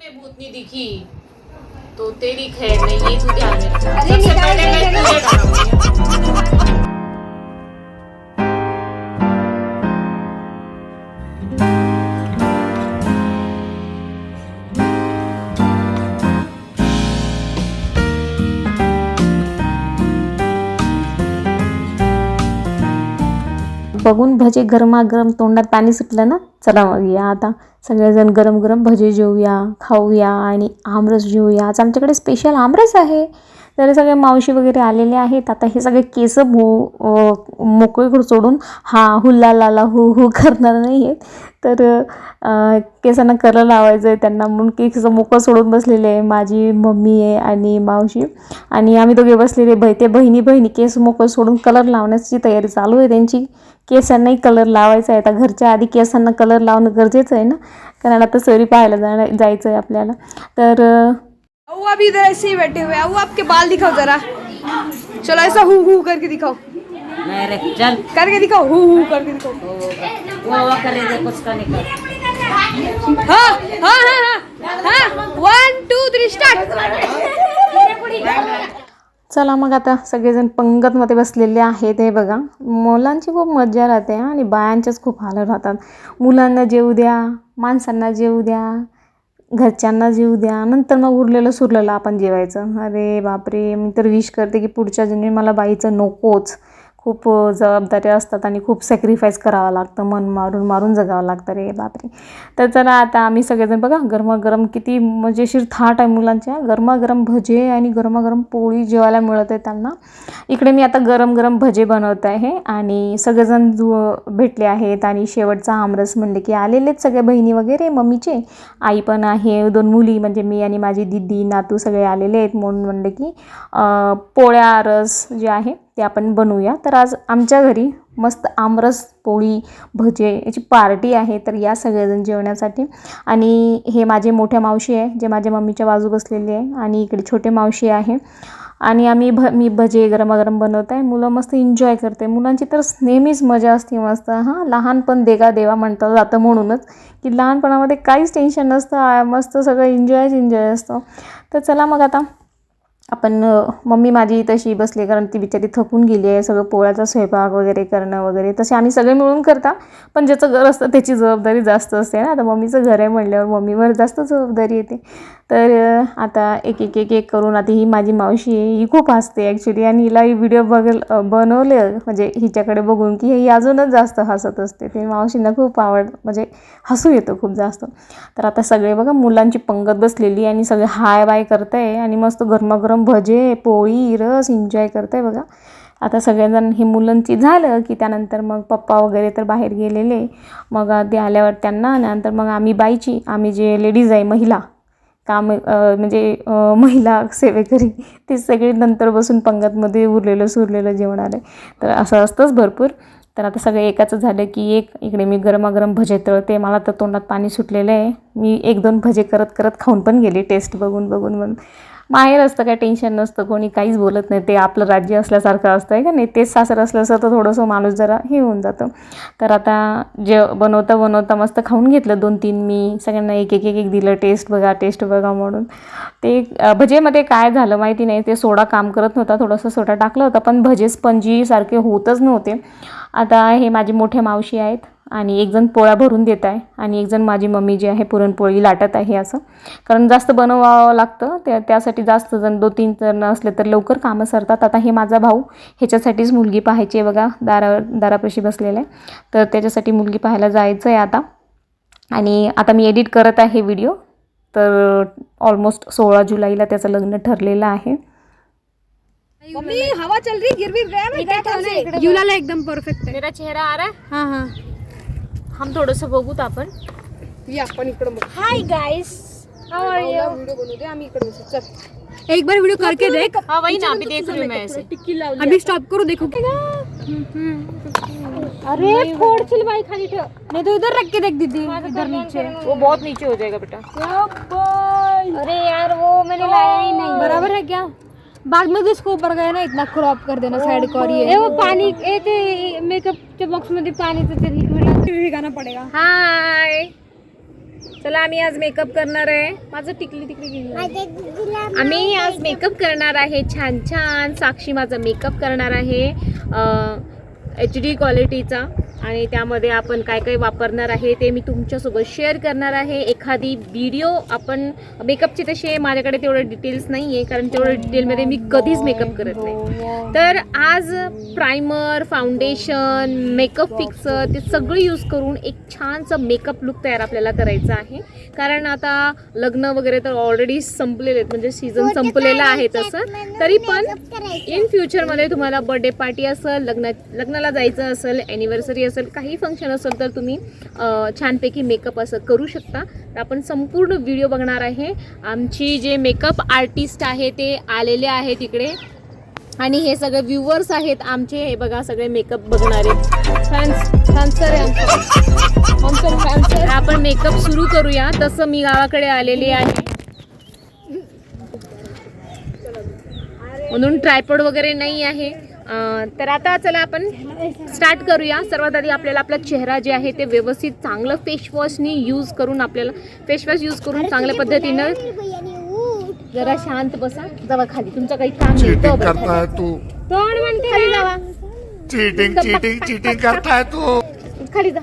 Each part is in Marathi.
में भूतनी दिखी। तो तेरी खैर नहीं ये तू ध्यान में भजे गरमागरम तोंडात पाणी सुटलं ना? चला मग या आता. सगळेजण गरम गरम भजे जेऊया खाऊया आणि आमरस जेऊया आज आमच्याकडे स्पेशल आमरस आहे. तर सगळे मावशी वगैरे आलेले आहेत. आता हे सगळे केस मो अ, सोडून हा हुल्ला लाला हु हु करणार नाही आहेत तर केसांना कलर लावायचं आहे त्यांना म्हणून केस मोकळं सोडून बसलेले आहे माझी मम्मी आहे आणि मावशी. आणि आम्ही दोघे बसलेले बै ते बहिणी बहिणी केस मोकळं सोडून कलर लावण्याची तयारी चालू आहे त्यांची. केसांनाही कलर लावायचा आहे. आता घरच्या आधी केसांना कलर लावणं गरजेचं आहे ना? कारण आता सरी पाहायला जाणं जायचं आहे आपल्याला. तर अ, अऊ अभी इधर ऐसे ही बैठे हुए अऊ आपके बाल दिखाओ जरा। चलो ऐसा हु हु करके दिखाओ। चल। करके दिखाओ हु हु करके दिखाओ। वो वो करे दे कुछ का निकल हाँ हाँ हाँ हाँ हाँ। वन टू थ्री स्टार्ट चला मग आता सगळेजण पंगतमध्ये बसलेले आहेत हे बघा. मुलांची खूप मजा राहते आणि बायांच्याच खूप हाल राहतात. मुलांना जेवू द्या माणसांना जेवू द्या. घरच्यांना जेवू द्या नंतर मग उरलेलं सुरलेलं आपण जेवायचं. अरे बापरे मी तर विश करते की पुढच्या जन्मी मला बाईचं नकोच. खूप जबाबदाऱ्या असतात आणि खूप सॅक्रिफाईस करावं लागतं. मन मारून मारून जगावं लागतं रे बापरे. तर चला आता आम्ही सगळेजण बघा गरमागरम किती मजेशीर थाट आहे मुलांच्या. गरमागरम भजे आणि गरमागरम पोळी जेवायला मिळत आहे त्यांना. इकडे मी आता गरम गरम भजे बनवत आहे आणि सगळेजण जु भेटले आहेत आणि शेवटचा आमरस म्हणले की आलेलेच सगळ्या बहिणी वगैरे मम्मीचे. आई पण आहे दोन मुली म्हणजे मी आणि माझी दिदी नातू सगळे आलेले आहेत. म्हणून म्हणले की पोळ्या रस जे आहे ते आपण बनवूया. तर आज आमच्या घरी मस्त आमरस पोळी भजे याची पार्टी आहे. तर या सगळेजण जेवण्यासाठी. आणि हे माझे मोठ्या मावशी आहे जे माझ्या मम्मीच्या बाजू बसलेले आहे आणि इकडे छोटे मावशी आहे. आणि आम्ही भ मी भजे गरमागरम बनवत आहे. मुलं मस्त एन्जॉय करते. मुलांची तर नेहमीच मजा असते मस्त. हां लहानपण देगा देवा म्हणतं जातं म्हणूनच. की लहानपणामध्ये काहीच टेन्शन नसतं. मस्त सगळं एन्जॉयच एन्जॉय असतं. तर चला मग आता आपण मम्मी माझी तशी बसली कारण ती बिचारी थकून गेली आहे सगळं पोळ्याचा स्वयंपाक वगैरे करणं वगैरे. तसे आम्ही सगळे मिळून करता पण ज्याचं घर असतं त्याची जबाबदारी जास्त असते ना. आता मम्मीचं घर आहे म्हणल्यावर मम्मीवर जास्त जबाबदारी येते. तर आता एक एक एक एक करून आता ही माझी मावशी आहे ही खूप हसते ॲक्च्युली आणि हिला ही व्हिडिओ बघल बनवले म्हणजे हिच्याकडे बघून की ही अजूनच जास्त हसत असते. ते मावशींना खूप आवड म्हणजे हसू येतं खूप जास्त. तर आता सगळे बघा मुलांची पंगत बसलेली आणि सगळे हाय बाय करत आहे आणि मस्त गरमागरम भजे पोळी रस एन्जॉय करत आहे बघा. आता सगळेजण हे मुलांची झालं की त्यानंतर मग पप्पा वगैरे तर बाहेर गेलेले. मग ते आल्यावर त्यांना नंतर मग आम्ही बाईची आम्ही जे लेडीज आहे महिला काम म्हणजे महिला सेवेकरी ते सगळे नंतर बसून पंगतमध्ये उरलेलं सुरलेलं जेवण आलं तर असं असतंच भरपूर. तर आता सगळं एकाचं झालं की एक इकडे मी गरमागरम भजे तळते. मला तर तोंडात पाणी सुटलेलं आहे. मी एक दोन भजे करत करत खाऊन पण गेली. टेस्ट बघून बघून म्हणून माहेर असतं काय टेन्शन नसतं. कोणी काहीच बोलत नाही. ते आपलं राज्य असल्यासारखं असतं आहे का नाही? तेच सासर असलं असं तर थोडंसं माणूस जरा हे होऊन जातं. तर आता जे बनवता बनवता मस्त खाऊन घेतलं दोन तीन मी. सगळ्यांना एक एक एक एक दिलं. टेस्ट बघा टेस्ट बघा म्हणून. ते भजेमध्ये काय झालं माहिती नाही. ते सोडा काम करत नव्हता. थोडंसं सोडा टाकला होता. पण भजे स्पंजीसारखे होतच नव्हते. आता हे माझे मोठ्या मावशी आहेत. आणि एकजण पोळ्या भरून देत आहे आणि एकजण माझी मम्मी जी आहे पुरणपोळी लाटत आहे असं. कारण जास्त बनवावं लागतं त्या त्यासाठी जास्त जण दोन तीन जण असले तर लवकर कामं सरतात. आता हे माझा भाऊ ह्याच्यासाठीच मुलगी पाहायची आहे बघा दारावर दारापाशी बसलेला आहे. तर त्याच्यासाठी मुलगी पाहायला जायचं आहे आता. आणि आता मी एडिट करत आहे व्हिडिओ तर ऑलमोस्ट सोळा जुलैला त्याचं लग्न ठरलेलं आहे. मम्मी हवा चल रही गिर भी गया मैं क्या करूं युलाला एकदम परफेक्ट आहे मेरा चेहरा आ रहा है? हाँ हाँ. हम थोडंसं बघूत आपण. ये आपण इकडे बघ. Hi guys how are you video बनवू दे आम्ही इकडे बसू. चल. एक बार वीडियो करके देख. हाँ वही ना अभी देख रही हूँ मैं ऐसे. अभी स्टॉप करो देखो. अरे फोड़ चिल भाई खाली ठेव. नहीं तो इधर रख के देख दीदी इधर नीचे. वो बहुत नीचे हो जाएगा बेटा। अरे यार वो मैंने लाया ही नहीं. बराबर है क्या? बाद में तो इसको ऊपर गया ना इतना क्रॉप कर देना साइड को और ये वो पानी ए ते मेकअप च्या बॉक्समध्ये पाणी तर ते लिक्विड गाना पडेगा. हाय चला आम्ही आज मेकअप करणार आहे. माझं टिकली टिकली गेली. आम्ही आज मेकअप करणार आहे. छान छान. साक्षी माझा मेकअप करणार आहे. एच डी क्वालिटीचा आणि त्यामध्ये आपण काय काय वापरणार आहे ते मी तुमच्यासोबत शेअर करणार आहे. एखादी व्हिडिओ आपण मेकअपचे तसे माझ्याकडे तेवढं डिटेल्स नाही आहे कारण तेवढं डिटेलमध्ये मी कधीच मेकअप करत नाही. तर आज प्रायमर फाउंडेशन मेकअप फिक्सर ते सगळं यूज करून एक छानसं मेकअप लुक तयार आपल्याला करायचं आहे. कारण आता लग्न वगैरे तर ऑलरेडी संपलेले आहेत म्हणजे सीझन संपलेला आहे तसं. तरी पण इन फ्युचरमध्ये तुम्हाला बर्थडे पार्टी असेल लग्न लग्नाला जायचं असेल ॲनिव्हर्सरी असेल काही फंक्शन असेल तर तुम्ही छानपैकी मेकअप असं करू शकता. तर आपण संपूर्ण व्हिडिओ बघणार आहे. आमची जे मेकअप आर्टिस्ट आहे ते आलेले आहेत तिकडे आणि हे सगळे व्ह्युअर्स आहेत आमचे. हे बघा सगळे मेकअप बघणारे. फॅन्स फॅन्सर आहे आमचं. फॅन्सर आपण मेकअप सुरू करूया. तसं मी गावाकडे आलेली आहे. म्हणून ट्रायपॉड वगैरे नाही आहे. तर आता चला आपण स्टार्ट करूया. सर्वात आधी आपल्याला आपला चेहरा जे आहे ते व्यवस्थित चांगलं फेसवॉशनी यूज करून आपल्याला फेसवॉश यूज करून चांगल्या पद्धतीनं जरा शांत बसा. जावा खाली. तुमचं काही काम नाही तो तोंड म्हणते खाली जावा. चीटिंग चीटिंग चीटिंग करता है तू. खाली जा.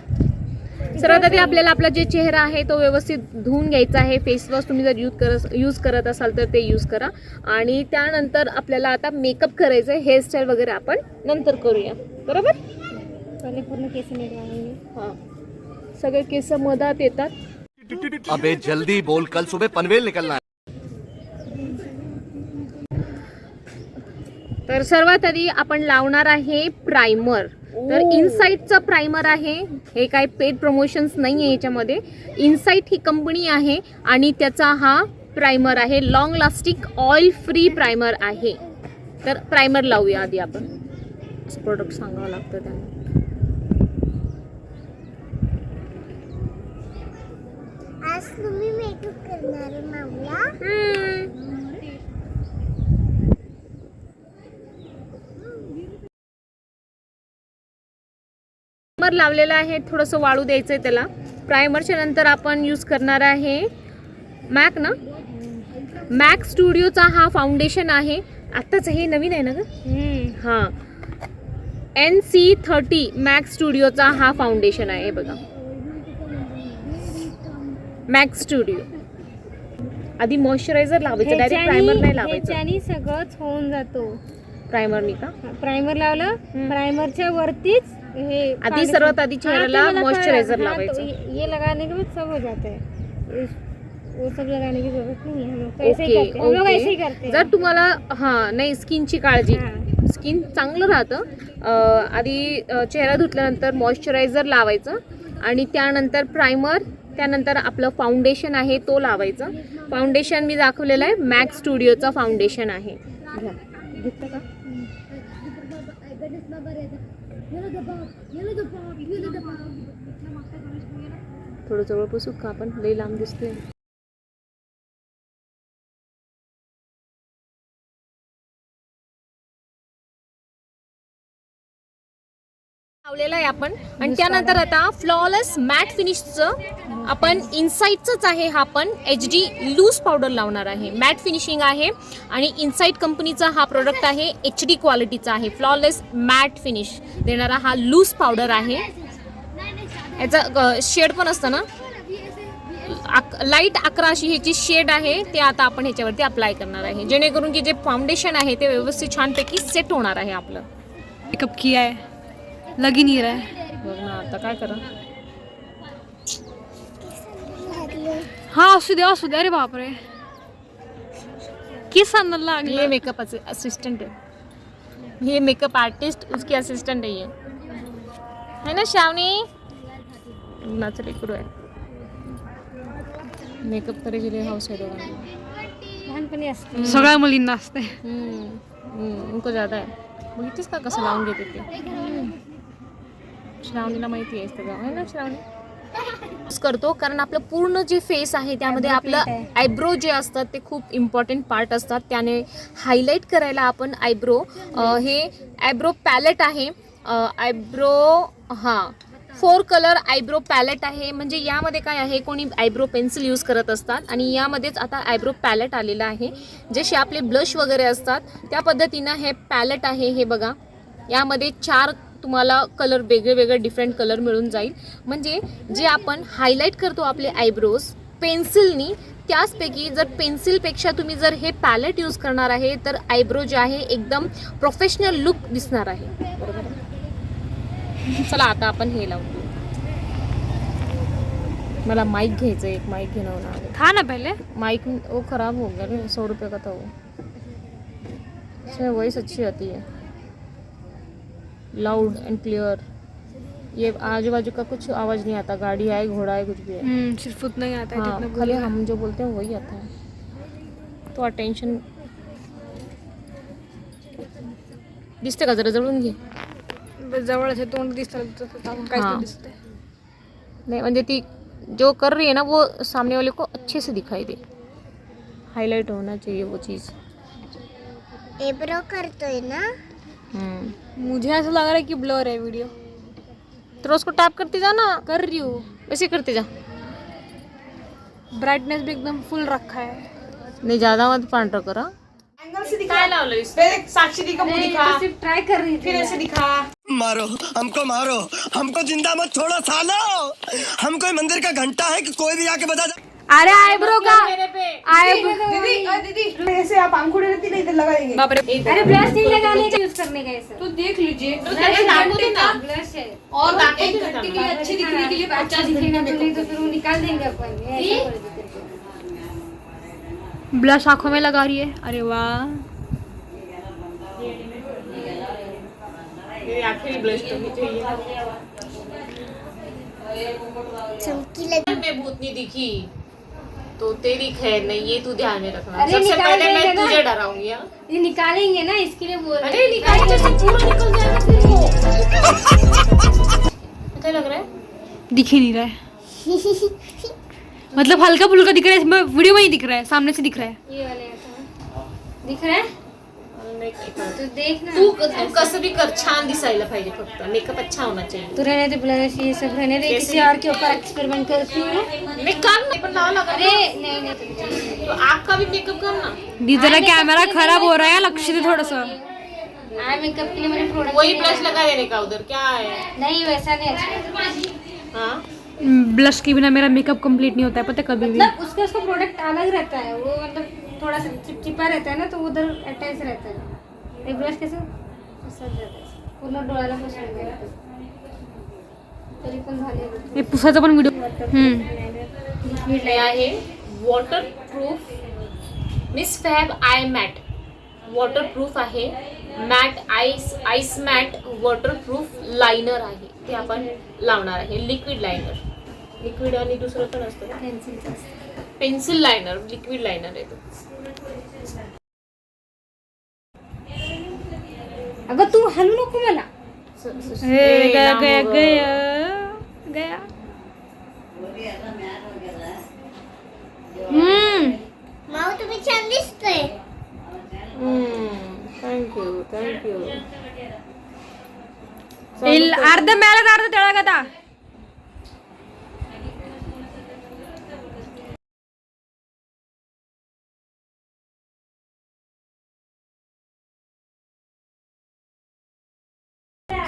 सर्वात आधी आपल्याला आपला जे चेहरा आहे तो व्यवस्थित धुवून घ्यायचा आहे. फेस वॉश तुम्ही जर यूज करत यूज करत असाल तर ते यूज करा. आणि त्यानंतर आपल्याला आता मेकअप करायचं आहे हेअरस्टाईल वगैरे आपण नंतर करूया. बरोबर? पहिले पूर्ण केस निघाले हां. सगळे केस मधात येतात. अबे जल्दी बोल. कल सुबह पनवेल निकलना है। तर सर्वात आधी आपण लावणार आहे प्रायमर तर इनसाईटचा प्रायमर आहे. हे काय पेड प्रमोशन्स नाही आहे याच्यामध्ये. इनसाईट ही कंपनी आहे आणि त्याचा हा प्रायमर आहे. Long lasting oil free primer आहे. तर प्रायमर लावूया आधी आपण. प्रोडक्ट सांगावं लागतं त्यांना आज तुम्ही मेकअप करणार आहे मावला हम्म. प्रायमर लावलेला आहे. थोडंसं वाळू द्यायचं आहे त्याला प्रायमरच्या नंतर आपण यूज करणार आहे मॅक ना? मॅक स्टुडिओचा हा फाउंडेशन आहे. आत्ताच हे नवीन आहे ना ग? हां. एन सी थर्टी मॅक स्टुडिओचा हा फाउंडेशन आहे. हे बघा. मॅक स्टुडिओ आधी मॉइश्चरायझर लावायचं डायरेक्ट प्रायमर नाही लावायचं. सगळंच होऊन जातो. प्रायमरनी का? प्रायमर लावलं. प्रायमरच्या वरतीच हे आधी सर्वात आधी चेहऱ्याला. हाँ, लावायचं. ये लगाने के बाद सब हो जाता है इस- वो सब लगाने की जरूरत नहीं है हम लोग तो ऐसे ही करते. हैं हम लोग ऐसे ही करते. हैं जर तुम्हाला हां नाही स्किनची काळजी. स्किन चांगलं राहतं. आधी चेहरा धुतल्यानंतर मॉइश्चरायझर लावायचं. आणि त्यानंतर प्रायमर त्यानंतर आपलं फाउंडेशन आहे तो लावायचं. फाउंडेशन मी दाखवलेलं आहे. मॅक स्टुडिओचं फाउंडेशन आहे. का? थोडं जवळ बसू का आपण? लई लांब दिसतोय. लावलेलं आहे आपण. आणि त्यानंतर आता फ्लॉलेस मॅट फिनिशचं आपण इन्साईटचंच आहे हा पण. एच डी लूज पावडर लावणार आहे. मॅट फिनिशिंग आहे. आणि इन्साईट कंपनीचा हा प्रोडक्ट आहे. एच डी क्वालिटीचा आहे. फ्लॉलेस मॅट फिनिश देणारा हा लूज पावडर आहे. याचा शेड पण असतं ना? लाइट अकरा अशी ह्याची शेड आहे. ते आता आपण ह्याच्यावरती अप्लाय करणार आहे. जेणेकरून की जे फाउंडेशन आहे ते व्यवस्थित छानपैकी सेट होणार आहे आपलं. मेकअप किया है लग ही नहीं रहा है। बघ ना आता काय करा? हाँ असू दे असू दे अरे बापरे किस अंदर ये मेकअप असिस्टेंट है। ये मेकअप आर्टिस्ट उसकी असिस्टेंट है ये। है ना श्रावणी नाच लेकरू आहे मेकअप करायची लई हाऊस आहे दोघांना लहानपणी असतं सगळ्या मुलींना असते उनको ज़्यादा आहे बघितलीस का कसं लावून घेते ते श्रावणीला माहिती आहे सगळं आहे ना श्रावणी? यूज करतो कारण आपलं पूर्ण जे फेस आहे त्यामध्ये आपलं आयब्रो जे असतात ते खूप इम्पॉर्टंट पार्ट असतात. त्याने हायलाईट करायला आपण आयब्रो हे आयब्रो पॅलेट आहे. आयब्रो हां फोर कलर आयब्रो पॅलेट आहे. म्हणजे यामध्ये काय आहे कोणी आयब्रो पेन्सिल यूज करत असतात आणि यामध्येच आता आयब्रो पॅलेट आलेलं आहे. जसे आपले ब्लश वगैरे असतात त्या पद्धतीनं हे पॅलेट आहे हे बघा. यामध्ये चार तुम्हाला कलर वेगळे वेगळे डिफरंट कलर मिळून जाईल. म्हणजे जे आपण हायलाईट करतो आपले आयब्रोज पेन्सिलनी त्याचपैकी जर पेन्सिलपेक्षा तुम्ही जर हे पॅलेट यूज करणार आहे तर आयब्रो जे आहे एकदम प्रोफेशनल लुक दिसणार आहे. आहे? चला आता आपण हे लावू. मला माइक घ्यायचं एक माइक घेणं होणार आहे. था ना पहले. माइक वो खराब हो गया सौ रुपये का था वो इसमें वॉइस अच्छी आती है लाउड एंड क्लियर ये आजू बाजू का कुछ आवाज़ नहीं आता गाड़ी आए घोड़ा आए कुछ भी है हम्म, सिर्फ़ उतना ही आता है हाँ खाली हम जो बोलते हैं वही आता है। तो अटेंशन दिसते का जरा जवळून घे है. जवळच तोंड दिसतं काहीच हाँ. नाही नहीं म्हणजे ती जो कर रही है ना वो सामने वाले को अच्छे से दिखाई दे। हाईलाइट होना चाहिए वो चीज़। एब्रो करतोय ना। हम्म मुझे ऐसा लग रहा है कि ब्लर है वीडियो। तो उसको टैप करते जा ना। कर रही हूँ। वैसे करते जा। ब्राइटनेस भी एकदम फुल रखा है। नहीं ज़्यादा मत पांढरं करा। काय लावलं साक्षी का मुँह दिखा। सिर्फ़ ट्राई कर रही थी फिर ऐसे दिखा। मारो हमको मारो। हमको ज़िंदा मत छोड़ो सालो। हम कोई मंदिर का घंटा है कि कोई भी आके बता दे? अरे आईब्रो का आईब्रो बाप रे अरे ब्लश नहीं लगाने का यूज करने का ऐसा। तो देख लीजिए। ब्लश है। और एक घंटे के लिए अच्छी दिखने के लिए अच्छा दिखेगा तो नहीं तो फिर वो निकाल देंगे अपन। ये ऐसा कर देते हैं। ब्लश आंखों में लगा रही है। अरे वाह। आखिरी ब्लश करनी चाहिए। चमकी लगी मैं भूतनी दिखी। तो तेरी खैर नहीं ये तू ध्यान में रखना अरे सबसे पहले मैं ना। तुझे डराऊँगी हाँ? ये निकालेंगे ना इसके लिए बोल अरे निकाल जैसे पूरा निकल जाएगा फिर वो क्या लग रहा है दिख ही नहीं रहा है मतलब हल्का फुल्का दिख रहा है इसमें वीडियो में ही दिख रहा है सामने से दिख रहा है ये वाले दिख रहा है। दिख रहा है तो देखना। तू तू कसं भी कर छान दिसायला पाहिजे फक्त. मेकअप अच्छा होना चाहिए. तो रहने दे ब्लश ये सब रहने दे किसी? और के ऊपर एक्सपेरिमेंट करती हूँ मैं कर नहीं लावा अरे नहीं नहीं तो तो का भी मेकअप करना दी जरा कैमरा खराब हो रहा है लक्ष्य थोड़ा सा। आई मेकअप के लिए मैंने प्रोडक्ट वही ब्लश लगा देने का उधर क्या है? नहीं वैसा नहीं अच्छा हाँ। ब्लश के बिना मेरा मेकअप कंप्लीट नहीं होता है पता है कभी भी। मतलब उसका उसका प्रोडक्ट अलग रहता है वो मतलब थोड़ा सा चिपचिपा रहता है ना तो उधर अटैच रहता है। एक ब्रश कैसे. पूर्ण डोळ्याला. तरी पण झाले पुसाचा पण व्हिडिओ आहे waterproof Miss Fab eye matte waterproof आहे. Matte eyes eyes matte waterproof liner आहे. ते आपण लावणार आहे. लिक्विड लायनर लिक्विड आणि दुसरं पण असतं पेन्सिल लायनर लिक्विड लायनर आहे तो. अगं तू हलू नको मला. ए, गया हम्म. तुम्ही छान दिसतोय. अर्ध मॅला अर्ध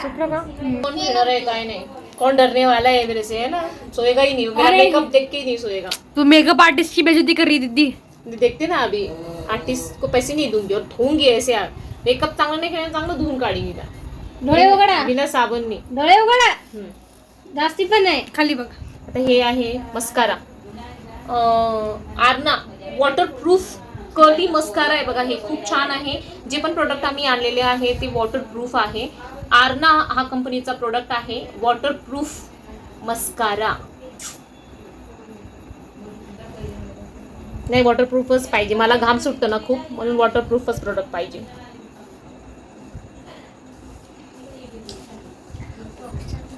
सुटलं का? कौन घेणार आहे काय नाही? कौन डरने वाला है मेरे से है ना? सोएगा ही नहीं। मेरा मेकअप देख के ही नहीं सोएगा। तू मेकअप आर्टिस्ट की बेइज्जती कर रही दीदी। देखते ना अभी। आर्टिस्ट को पैसे नहीं दूँगी और धोऊँगी ऐसे यार। मेकअप चांगलं नाही केलं चांगलं धुवून काढी तिला डोळे उघडा। बिना साबणनी डोळे उघडा। हम्म. जास्ती पण नाही. खाली बघ. आता हे आहे मस्कारा. आरना वॉटरप्रूफ कर्ली मस्कारा आहे बघा हे खूप छान आहे. जे पण प्रोडक्ट आम्ही आणलेले आहे ते वॉटरप्रूफ आहे. आरना हा कंपनीचा प्रोडक्ट आहे. वॉटरप्रूफ मस्कारा नाही वॉटरप्रूफच पाहिजे. मला घाम सुटतो ना खूप म्हणून वॉटरप्रूफच प्रोडक्ट पाहिजे.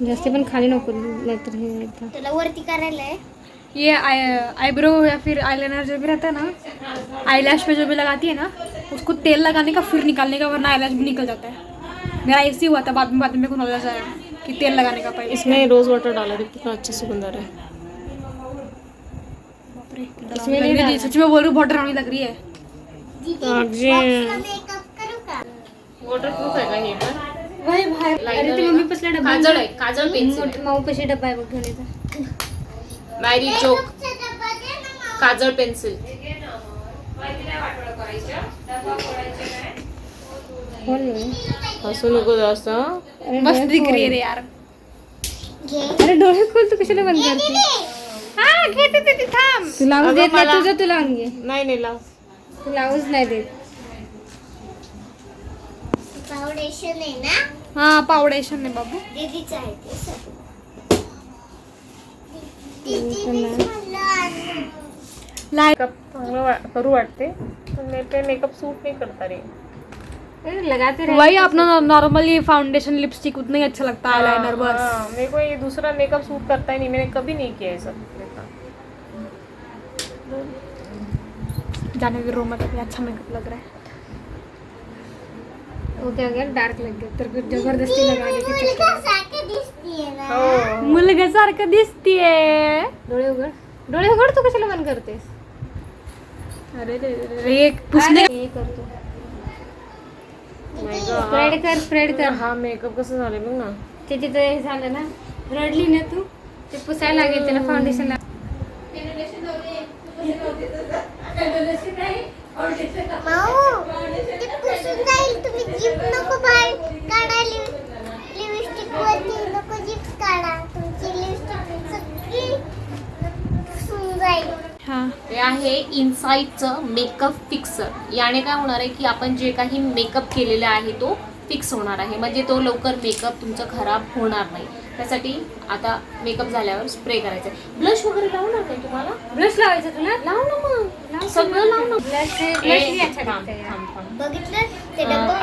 जास्ती पण खाली नको नाहीतर हे. तुला वरती करायला आहे. ये आईब्रो या फिर आईलाइनर जो भी रहता है ना आईलैश पे जो भी लगाती है ना उसको तेल लगाने का फिर निकालने का वरना आईलैश भी निकल जाता है. मेरा ऐसे ही हुआ था बाद में बाद में मेरे को नॉलेज आया कि तेल लगाने का पहले इसमें रोज वाटर डाला देखो कितना अच्छा सुगंध आ रहा है इसमें सच में बोल रही हूँ बहुत डरावनी लग रही है। मेकअप करू का वॉटर प्रूफ आहे का हे पण वही बाहेर अरे ते मम्मी पसला डब्बा काजळ आहे काजळ पेन्सिल मोठ- माऊ पशी डब्बा आहे बघ मॅरी चोक. काजळ पेन्सिल हसू नको जास्त. मस्त दिख रही है रे यार. अरे डोळे खोल तू कशाला बंद करते? हा घेते ते ते थांब. तू लावून देत नाही तुझं तू लावून घे. नाही नाही लाव. तू लावूच नाही देत. फाउंडेशन आहे ना? हाँ फाउंडेशन है बाबू. दीदीचं आहे ते करू वाटते मेकअप सूट नहीं करता रे. लगाते रहे वही अपना नॉर्मली फाउंडेशन लिपस्टिक उतना ही अच्छा लगता है आईलाइनर बस। हाँ, मेरे को ये दूसरा मेकअप सूट करता ही नहीं मैंने कभी नहीं किया ये सब। जाने के रूम में तो अच्छा मेकअप लग रहा है। वो क्या हो गया डार्क लग गया तेरे को जबरदस्ती लगा ती देते मुलगा सारखी दिसतीये हो डोळे उघड डोळे उघड तू कशाला बंद करतेस अरे रे रे पुसने हे करतो. स्प्रेड कर स्प्रेड कर. हा मेकअप कसं झालं बघ ना. ते तिथं हे झालं ना रडली ना तू? ते पुसायला लागेल त्याला फाउंडेशन माऊ ते पुसून जाईल. तुम्ही जीप नको बाहेर काढा लिपस्टिक वरती नको जीप काढा. तुमची लिपस्टिक सगळी जाईल. हाँ. हे आहे इनसाईटचं मेकअप फिक्सर याने काय होणार आहे की आपण जे काही मेकअप केलेला आहे तो फिक्स होणार आहे. म्हणजे तो लवकर मेकअप तुमचा खराब होणार नाही. त्यासाठी आता मेकअप झाल्यावर स्प्रे करायचा ब्लश वगैरे लावणार नाही तुम्हाला? ब्रश लावायचं तुला? लाव ना मग. सगळं लाव ना. ब्लश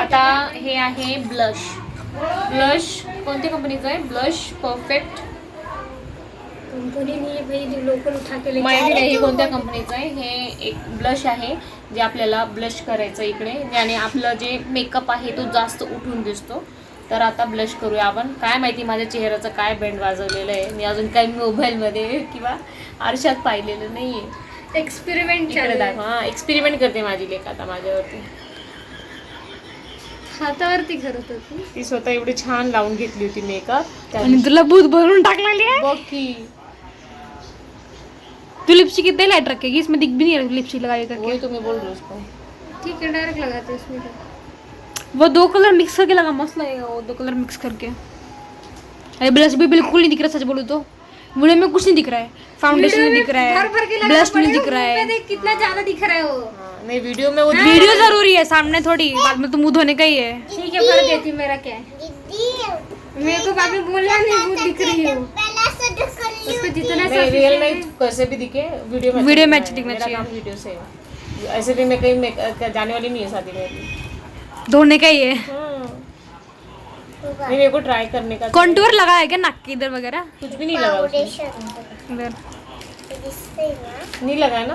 आता हे आहे ब्लश ब्लश कोणत्या कंपनीचं आहे? ब्लश परफेक्ट कंपनी नहीं है कोणत्या कंपनीचं आहे? हे एक ब्लश आहे जे आपल्याला ब्लश करायचं इकडे. ज्याने आपलं जे मेकअप आहे तो जास्त उठून दिसतो. तर आता ब्लश करूया आपण. काय माहिती माझ्या चेहऱ्याचं काय बँड वाजवलेलं आहे. मी अजून काही मोबाईलमध्ये किंवा आरशात पाहिलेलं नाही आहे. एक्सपेरिमेंट हां एक्सपेरिमेंट करते माझी लेख आता माझ्यावरती. हातावरती करत होती. ती स्वतः एवढी छान लावून घेतली होती मेकअप आणि तुला भूत भरून टाकलेली आहे? बघ की. तू लिपस्टिक कितने लाइट रखेगी इसमें दिख भी नहीं रहा लिपस्टिक लगाई करके। वही तुम्ही बोल रहे हो उसको। ठीक है डायरेक्ट लगाते हैं उसमें वो दो कलर मिक्स करके लगा मस्त लगेगा वो दो कलर मिक्स करके। अरे ब्लश भी बिल्कुल नहीं दिख रहा सच बोलूँ तो। वीडियो में कुछ नहीं दिख रहा है फाउंडेशन नहीं दिख रहा भर भर के है ब्लश नहीं दिख रहा है। देख कितना ज़्यादा दिख रहा है वो। हाँ, नहीं वीडियो में वो वीडियो ज़रूरी है सामने थोड़ी बाद में तो मुँह धोने का ही है। ठीक है भर देती मेरा क्या है। मेरे को बाबी बोलना नहीं वो दिख रही हो? उसको जितना नहीं रियल है- कैसे भी दिखे वीडियो में वीडियो में अच्छा दिखना चाहिए। काम वीडियो से ऐसे भी मैं कहीं जाने वाली नहीं है शादी में धोने का ही है। हाँ। नहीं मेरे को ट्राई करने का कॉन्टूर लगा है क्या नाक के इधर वगैरह? कुछ भी नहीं लगा फाउंडेशन इधर। नहीं लगा है ना?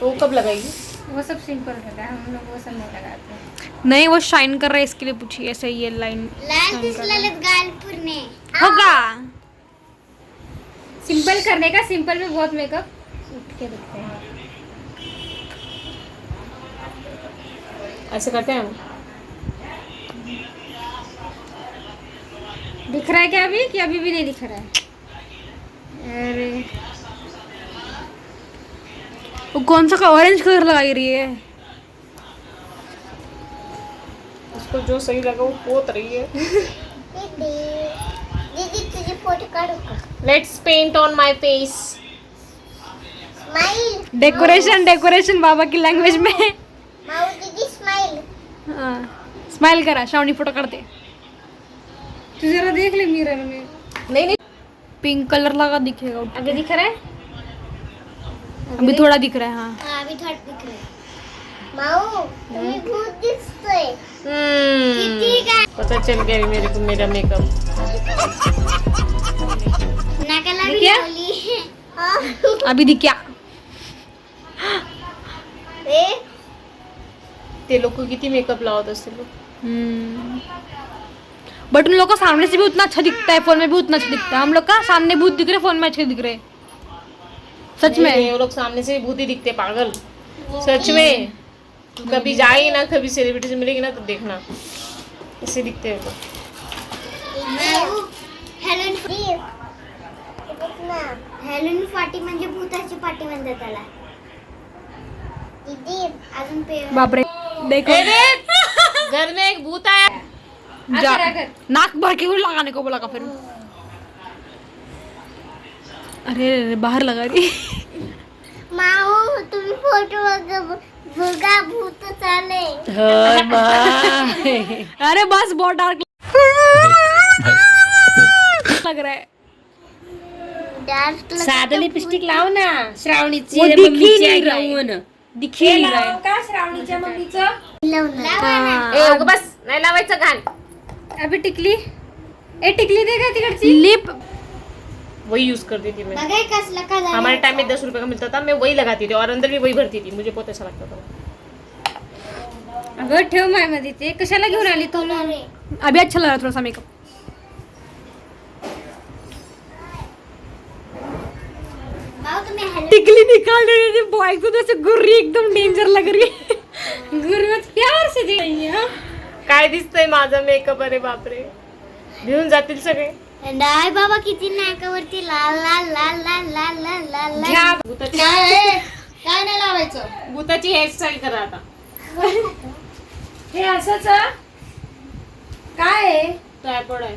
तो वो कब लगाएगी? वो सब सिंपल रहता है हम लोग वो सब नहीं लगाते। नहीं वो शाइन कर रहा है इसके लिए पूछिए ऐसे ये लाइन लाल दिसलेले गाल पूर्ण होगा। सिंपल करने का सिंपल में बहुत मेकअप उठ के दिखते हैं। ऐसे करते हैं हम? दिख रहा है क्या अभी? कि अभी भी नहीं दिख रहा है? अरे। वो कौन सा ऑरेंज कलर लगाई रही है? उसको जो सही लगा वो पोत रही है। दीदी दीदी तुझे फ़ोटो काढू paint on my face smile decoration decoration बाबा की लैंग्वेज में। माऊ दीदी स्माइल हाँ। स्माइल करा श्रावणी फ़ोटो काढते। तू जरा देख ले मिरर में। नहीं नहीं। पिंक कलर लगा दिखेगा अभी दिख रहा है? अभी थोड़ा दिख रहा है हाँ। अभी थोडं दिख रहा माऊ तुम्ही भूत दिसतोय हम्म, किती काय पता चल गया मेरे को मेरा मेकअप नाकाला भी क्या? लावली अभी दिख क्या? ए? ते लोक किती मेकअप लावत असतील लोक हम्म. बट उन लोग का सामने से भी उतना अच्छा दिखता है फ़ोन में भी उतना अच्छा दिखता है। हम लोग का सामने भूत दिख रहे फ़ोन में अच्छे दिख रहे। सच में। ये लोग सामने से भूत ही दिखते पागल। सच में। कभी जाएगी ना कभी सेलिब्रिटी से मिलेगी ना तो देखना। ऐसे दिखते हैं वो लोग। हेलन ना हेलन पार्टी म्हणजे भूताची पार्टी म्हणतात त्याला. अजून पे बाप रे देखो घर में एक भूत आया जा. नाक भर के लगाने को बोला का फिर. अरे अरे, बाहर लगा रही माऊ तुम्ही फोटो बघा बघा भूत चाले अरे बस बहुत डार्क लग रहा है। साधं लिपस्टिक लाव ना। श्रावणीची वो दिख ही मम्मीची नहीं रहा। है. गाऊन. दिख ही नहीं रहा। है. लावणार ए अगं बस. नाही लावायचं घाण. अभी टिकली. ए टिकली दे का तिकडची? लिप वही यूज करती थी मैं। बघाय कसला का हमारे टाइम में दस रुपए का मिलता था मैं वही लगाती थी और अंदर भी वही भरती थी। मुझे बहुत अच्छा लगता था। अगं ठेव मायमध्ये ते. कशाला घेऊन आली तू? अभी अच्छा लग रहा है थोड़ा सा मेकअप माऊ तुम्ही हेलन टिकली निकाल रही थी बॉय को तो ऐसे गुर्री एकदम डेंजर लग रही है गुरुवात प्यार से दे रही है? काय दिसतंय माझा मेकअप अरे बापरे. भिवून जातील सगळे. नाही बाबा किती नाकावरती लाल लाल लाल लाल लाल लाल लाल लाल. घ्या. भूताची काय नाही लावायचं. भूताची हेअरस्टाईल करा आता. हे असंच काय आहे? ट्रायपॉड आहे.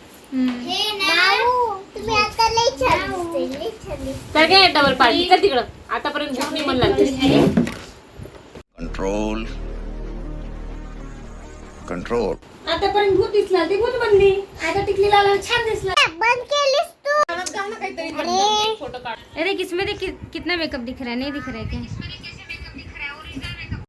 हे तर काय डबल पार्टी चल तिकडं आतापर्यंत भूत नाही म्हणला कंट्रोल कंट्रोल आतापर्यंत भूत दिसला ती भूत बनली आता टिकली लावल्यावर छान दिसला बंद केलीस तू अरे फ़ोटो काढ अरे किसमें देख कि- कितना मेकअप दिख रहा है नहीं दिख रहा है क्या